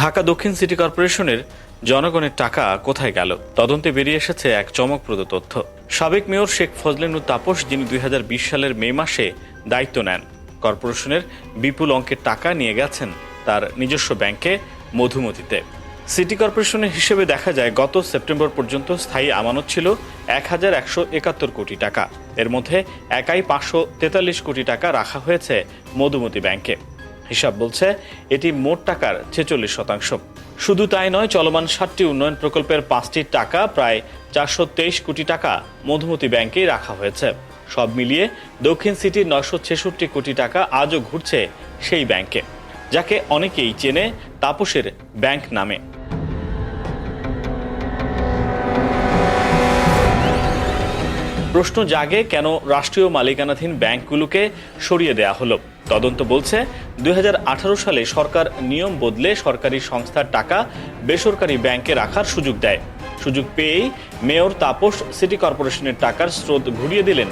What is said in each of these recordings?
ঢাকা দক্ষিণ সিটি কর্পোরেশনের জনগণের টাকা কোথায় গেল? তদন্তে বেরিয়ে এসেছে এক চমকপ্রদ তথ্য। সাবেক মেয়র শেখ ফজলেনুর তাপস, যিনি দুই হাজার বিশ সালের মে মাসে দায়িত্ব নেন, কর্পোরেশনের বিপুল অঙ্কের টাকা নিয়ে গেছেন তার নিজস্ব ব্যাংকে মধুমতিতে। সিটি কর্পোরেশনের হিসেবে দেখা যায়, গত সেপ্টেম্বর পর্যন্ত স্থায়ী আমানত ছিল এক হাজার একশো একাত্তর কোটি টাকা। এর মধ্যে একাই পাঁচশো তেতাল্লিশ কোটি টাকা রাখা হয়েছে মধুমতি ব্যাংকে। হিসাব বলছে, এটি মোট টাকার ছেচল্লিশ শতাংশ। শুধু তাই নয়, চলমান সাতটি উন্নয়ন প্রকল্পের পাঁচটি টাকা, প্রায় চারশো তেইশ কোটি টাকা মধুমতি ব্যাংকে রাখা হয়েছে। সব মিলিয়ে দক্ষিণ সিটির নয়শো ছেষট্টি কোটি টাকা আজও ঘুরছে সেই ব্যাংকে, যাকে অনেকেই চেনে তাপসের ব্যাংক নামে। প্রশ্ন জাগে কেন রাষ্ট্রীয় মালিকানাধীন ব্যাংকগুলোকে সরিয়ে দেয়া হলো। তদন্ত বলছে দু হাজার আঠারো সালে সরকার নিয়ম বদলে সরকারি সংস্থার টাকা বেসরকারি ব্যাংকে রাখার সুযোগ দেয়। সুযোগ পেয়েই মেয়র তাপস সিটি কর্পোরেশনের টাকার স্রোত ঘুরিয়ে দিলেন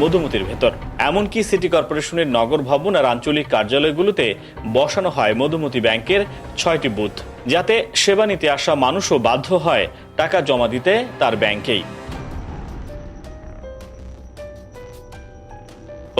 মধুমতির ভেতর। এমনকি সিটি কর্পোরেশনের নগর ভবন আর আঞ্চলিক কার্যালয়গুলোতে বসানো হয় মধুমতি ব্যাংকের ছয়টি বুথ, যাতে সেবা নিতে আসা মানুষও বাধ্য হয় টাকা জমা দিতে তার ব্যাংকেই।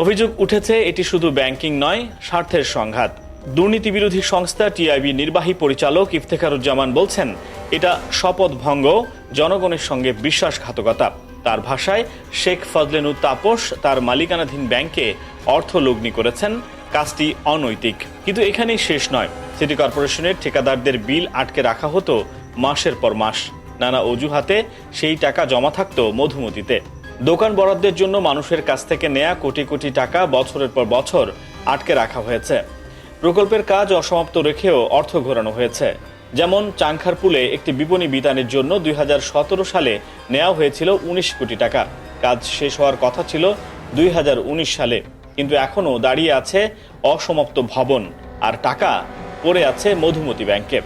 অভিযোগ উঠেছে, এটি শুধু ব্যাংকিং নয়, স্বার্থের সংঘাত। দুর্নীতি বিরোধী সংস্থা টিআইবি নির্বাহী পরিচালক ইফতেখারুজ্জামান বলছেন, এটা শপথ ভঙ্গ জনগণের সঙ্গে বিশ্বাসঘাতকতা। তার ভাষায়, শেখ ফজলেনুর তাপস তার মালিকানাধীন ব্যাংকে অর্থ লগ্নি করেছেন, কাজটি অনৈতিক। কিন্তু এখানেই শেষ নয়। সিটি কর্পোরেশনের ঠিকাদারদের বিল আটকে রাখা হতো মাসের পর মাস। নানা অজুহাতে সেই টাকা জমা থাকত মধুমতিতে। দোকান বরাদ্দের জন্য মানুষের কাছ থেকে নেয়া কোটি কোটি টাকা বছরের পর বছর আটকে রাখা হয়েছে। প্রকল্পের কাজ অসমাপ্ত রেখেও অর্থ ঘোরানো হয়েছে। যেমন চাংখারপুলে একটি বিপণী বিতানের জন্য দুই হাজার সতেরো সালে নেওয়া হয়েছিল উনিশ কোটি টাকা। কাজ শেষ হওয়ার কথা ছিল দুই হাজার উনিশ সালে। কিন্তু এখনও দাঁড়িয়ে আছে অসমাপ্ত ভবন আর টাকা পড়ে আছে মধুমতি ব্যাংকে।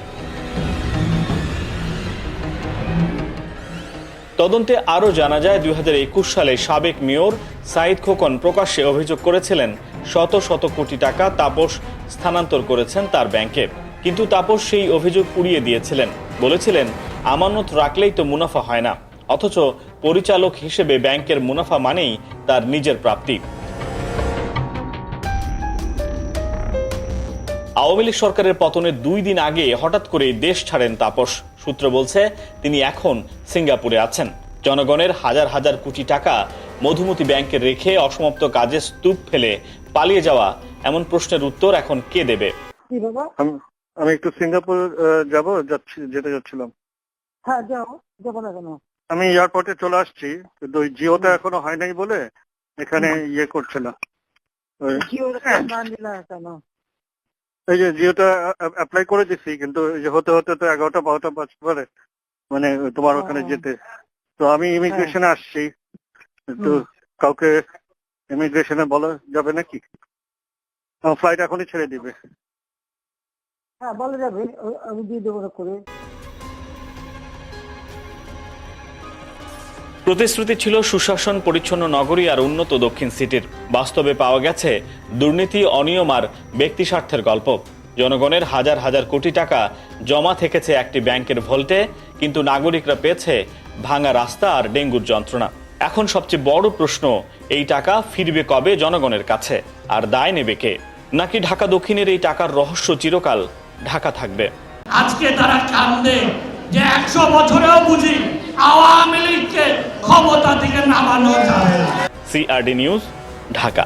তদন্তে আরও জানা যায়, দুই হাজার একুশ সালে সাবেক মেয়র সাঈদ খোকন প্রকাশ্যে অভিযোগ করেছিলেন, শত শত কোটি টাকা তাপস স্থানান্তর করেছেন তার ব্যাংকে। কিন্তু তাপস সেই অভিযোগ উড়িয়ে দিয়েছিলেন। বলেছিলেন, আমানত রাখলেই তো মুনাফা হয় না, অথচ পরিচালক হিসেবে ব্যাংকের মুনাফা মানেই তার নিজের প্রাপ্তি। আওয়ামী লীগ সরকারের পতনের দুই দিন আগে হঠাৎ করে দেশ ছাড়েন তাপস। সূত্র বলছে তিনি এখন সিঙ্গাপুরে আছেন। জনগণের হাজার হাজার কোটি টাকা মধুমতি ব্যাংকে রেখে অসমাপ্ত কাজে স্তূপ ফেলে পালিয়ে যাওয়া এমন প্রশ্নের উত্তর এখন কে দেবে? আমি আমি একটু সিঙ্গাপুর যাব যাচ্ছি যেতে যাচ্ছিলাম। হ্যাঁ যাও যাব না কেন? আমি এয়ারপোর্টে চলে আসছি কিন্তু ওই জিওটা এখনও হয় নাই বলে এখানে ইয়ে করছে না। জিও নিলা কেন। এই যে জিওটা অ্যাপ্লাই করে দিছি কিন্তু যে হতে হতে তো এগারোটা বারোটা বাজতে পারে মানে তোমার ওখানে যেতে। তো আমি ইমিগ্রেশনে আসছি। তো। কাউকে ইমিগ্রেশনে বলা যাবে নাকি? ফ্লাইট এখনই ছেড়ে দিবে। হ্যাঁ বলা যাবে। আমি দিয়ে দেবো করে। প্রতিশ্রুতি ছিল সুশাসন, পরিচ্ছন্ন নগরী আর উন্নত দক্ষিণ সিটির। বাস্তবে পাওয়া গেছে দুর্নীতি, অনিয়ম আর ব্যক্তি স্বার্থের গল্প। জনগণের হাজার হাজার কোটি টাকা জমা থেকেছে একটি ব্যাংকের ভোল্টে, কিন্তু নাগরিকরা পেয়েছে ভাঙা রাস্তা আর ডেঙ্গুর যন্ত্রণা। এখন সবচেয়ে বড় প্রশ্ন, এই টাকা ফিরবে কবে জনগণের কাছে? আর দায় নেবে কে? নাকি ঢাকা দক্ষিণের এই টাকার রহস্য চিরকাল ঢাকা থাকবে? আজকে তারা যে একশো বছরেও বুঝি আওয়ামী ক্ষমতা থেকে নামানো যায় না। CRD news Dhaka